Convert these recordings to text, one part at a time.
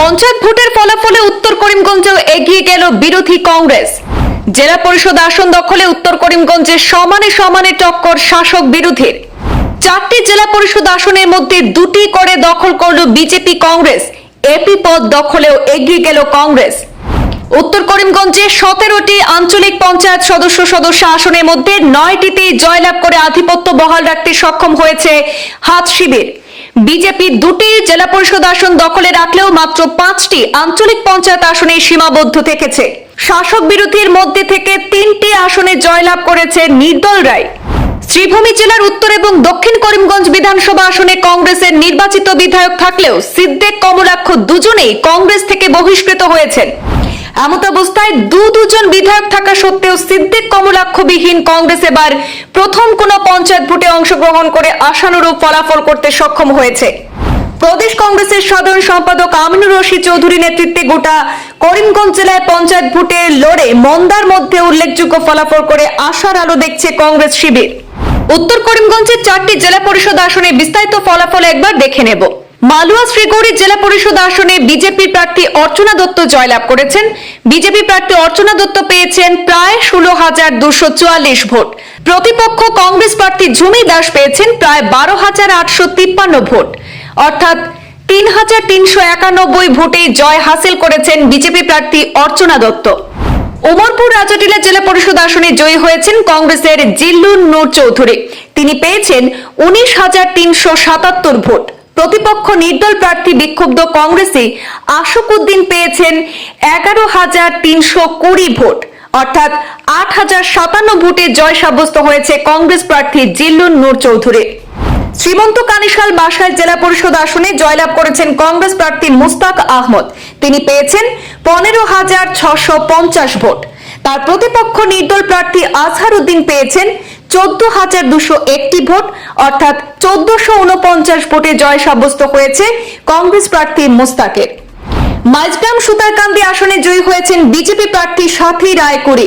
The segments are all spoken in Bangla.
পঞ্চায়েত ভোটের ফলাফলে উত্তর করিমগঞ্জেও এগিয়ে গেল বিরোধী কংগ্রেস। জেলা পরিষদ আসন দখলে উত্তর করিমগঞ্জে সমানে সমানে টক্কর শাসক বিরোধীর। চারটি জেলা পরিষদ আসনের মধ্যে দুটি করে দখল করল বিজেপি কংগ্রেস। এপি পদ দখলেও এগিয়ে গেল কংগ্রেস। উত্তর করিমগঞ্জে সতেরোটি আঞ্চলিক পঞ্চায়েত সদস্য সদস্য আসনের মধ্যে নয়টিতেই জয়লাভ করে আধিপত্য বহাল রাখতে সক্ষম হয়েছে হাত শিবির। বিজেপি দুটি জেলা পরিষদ আসন দখলে রাখলেও মাত্র পাঁচটি আঞ্চলিক পঞ্চায়েত আসনে সীমাবদ্ধ থেকেছে। শাসক বিরোধীর মধ্যে থেকে তিনটি আসনে জয়লাভ করেছে নির্দল রায়। শ্রীভূমি জেলার উত্তর এবং দক্ষিণ করিমগঞ্জ বিধানসভা আসনে কংগ্রেসের নির্বাচিত বিধায়ক থাকলেও সিদ্দেক কমলাক্ষ দুজনেই কংগ্রেস থেকে বহিষ্কৃত হয়েছেন। এমত অবস্থায় দু দুজন বিধায়ক থাকা সত্ত্বেও সিদ্দিক কমলাক্ষবিহীন কংগ্রেস এবার প্রথম কোন পঞ্চায়েত ভোটে অংশগ্রহণ করে আশানুরূপ ফলাফল করতে সক্ষম হয়েছে। প্রদেশ কংগ্রেসের সাধারণ সম্পাদক আমিনুর রশিদ চৌধুরী নেতৃত্বে গোটা করিমগঞ্জ জেলায় পঞ্চায়েত ভোটে লড়ে মন্দার মধ্যে উল্লেখযোগ্য ফলাফল করে আশার আলো দেখছে কংগ্রেস শিবির। উত্তর করিমগঞ্জের চারটি জেলা পরিষদ আসনে বিস্তারিত ফলাফল একবার দেখে নেব। মালুয়া শ্রীগৌরী জেলা পরিষদ আসনে বিজেপি প্রার্থী অর্চনা দত্ত জয়লাভ করেছেন। বিজেপি প্রার্থী অর্চনা দত্ত পেয়েছেন প্রায় ষোলো হাজার দুশো চুয়াল্লিশ ভোট। প্রতিপক্ষ কংগ্রেস প্রার্থী ঝুমি দাস পেয়েছেন প্রায় বারো হাজার আটশো তিপ্পান্ন ভোট। অর্থাৎ তিন হাজার তিনশো একানব্বই ভোটে জয় হাসিল করেছেন বিজেপি প্রার্থী অর্চনা দত্ত। উমরপুর রাজাটিলা জেলা পরিষদ আসনে জয়ী হয়েছেন কংগ্রেসের জিল্লুর নূর চৌধুরী। তিনি পেয়েছেন উনিশ হাজার তিনশো সাতাত্তর ভোট। প্রতিপক্ষ নির্দল প্রার্থী বিক্ষুব্ধ কংগ্রেসে আশোকুদ্দিন পেয়েছেন এগারো হাজার তিনশো কুড়ি ভোট। অর্থাৎ আট হাজার সাতান্ন ভোটে জয় সাব্যস্ত হয়েছে কংগ্রেস প্রার্থী জিল্লুর নূর চৌধুরী। শ্রীমন্ত কানিশাল বাসায় জেলা পরিষদ আসনে জয়লাভ করেছেন কংগ্রেস প্রার্থী মুস্তাক আহমদ। তিনি পেয়েছেন পনেরো হাজার ছশো পঞ্চাশ ভোট। তার প্রতিপক্ষ নির্দল প্রার্থী আজহার উদ্দিন পেয়েছেন চোদ্দ হাজার দুশো একটি ভোট, অর্থাৎ চোদ্দশো উনপঞ্চাশ ভোটে জয় সাব্যস্ত হয়েছে কংগ্রেস প্রার্থী মুস্তাকের। মাইজগ্রাম সুতারকান্দি আসনে জয়ী হয়েছেন বিজেপি প্রার্থী সাথী রায়কুড়ি।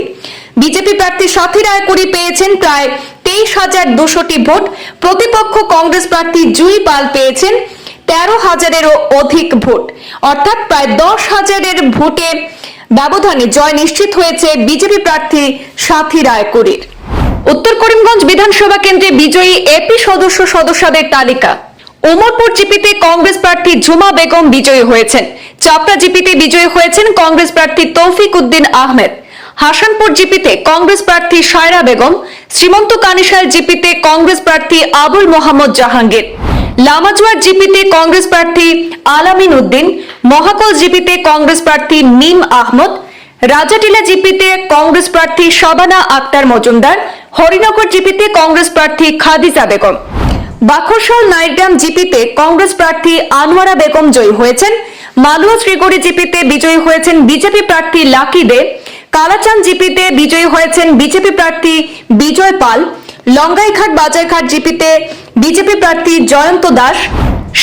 বিজেপি প্রার্থী সাথী রায়কুড়ি পেয়েছেন প্রায় তেইশ হাজার দুশোটি ভোট। প্রতিপক্ষ কংগ্রেস প্রার্থী জুই পাল পেয়েছেন তেরো হাজারেরও অধিক ভোট। অর্থাৎ প্রায় দশ হাজারের ভোটের ব্যবধানে জয় নিশ্চিত হয়েছে বিজেপি প্রার্থী সাথী রায়কুড়ির। উত্তর করিমগঞ্জ বিধানসভা কেন্দ্রে বিজয়ী এপি সদস্য সদস্যদের তালিকা। উমরপুর জিপিতে কংগ্রেস প্রার্থী ঝুমা বেগম বিজয়ী হয়েছেন। চাপড়া জিপিতে বিজয়ী হয়েছেন কংগ্রেস প্রার্থী তৌফিক উদ্দিন আহমেদ। হাসানপুর জিপিতে কংগ্রেস প্রার্থী সায়রা বেগম। শ্রীমন্ত কানিশাল জিপিতে কংগ্রেস প্রার্থী আবুল মোহাম্মদ জাহাঙ্গীর। লামাজুয়ার জিপিতে কংগ্রেস প্রার্থী আলামিন উদ্দিন। মহাকল জিপিতে কংগ্রেস প্রার্থী মিম আহমদ। রাজাটিলা জিপিতে কংগ্রেস প্রার্থী শবানা আক্তার মজুমদার। হরিনগর জিপিতে কংগ্রেস প্রার্থী খাদিজা বেগম। বাখরশাল নাইটগ্রাম জিপিতে কংগ্রেস প্রার্থী আনোয়ারা বেগম জয়ী হয়েছেন। মালুয়া শ্রীগড়ি জিপিতে বিজয়ী হয়েছেন বিজেপি প্রার্থী লাকি দে। কালাচাঁদ জিপিতে বিজয়ী হয়েছেন বিজেপি প্রার্থী বিজয় পাল। লঙ্গাইঘাট বাজারঘাট জিপিতে বিজেপি প্রার্থী জয়ন্ত দাস।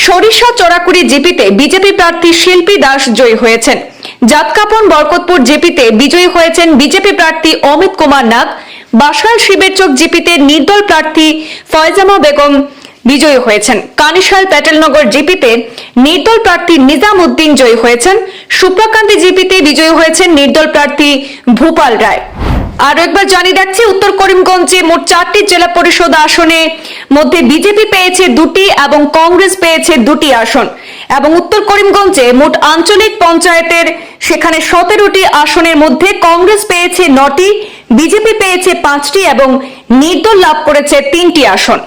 সরিষা চোরাকুড়ি জিপিতে বিজেপি প্রার্থী শিল্পী দাস জয়ী হয়েছেন। জাতকাপন বরকতপুর জিপিতে বিজয়ী হয়েছেন বিজেপি প্রার্থী অমিত কুমার নাগ। বাসাল শিবের চোখ জিপিতে নির্দল প্রার্থী ফয়জামা বেগম বিজয়ী হয়েছেন। কানিশাল প্যাটেলনগর জিপিতে নির্দল প্রার্থী নিজাম উদ্দিন জয়ী হয়েছেন। সুপ্রাকান্তি জিপিতে বিজয়ী হয়েছেন নির্দল প্রার্থী ভূপাল রায়। আরও একবার জানিয়ে রাখছি, উত্তর করিমগঞ্জে মোট চারটি জেলা পরিষদ আসনে মধ্যে বিজেপি পেয়েছে দুটি এবং কংগ্রেস পেয়েছে দুটি আসন। এবং উত্তর করিমগঞ্জে মোট আঞ্চলিক পঞ্চায়েতের সেখানে সতেরোটি আসনের মধ্যে কংগ্রেস পেয়েছে নটি বিজেপি পেয়েছে পাঁচটি এবং নির্দল লাভ করেছে তিনটি আসন।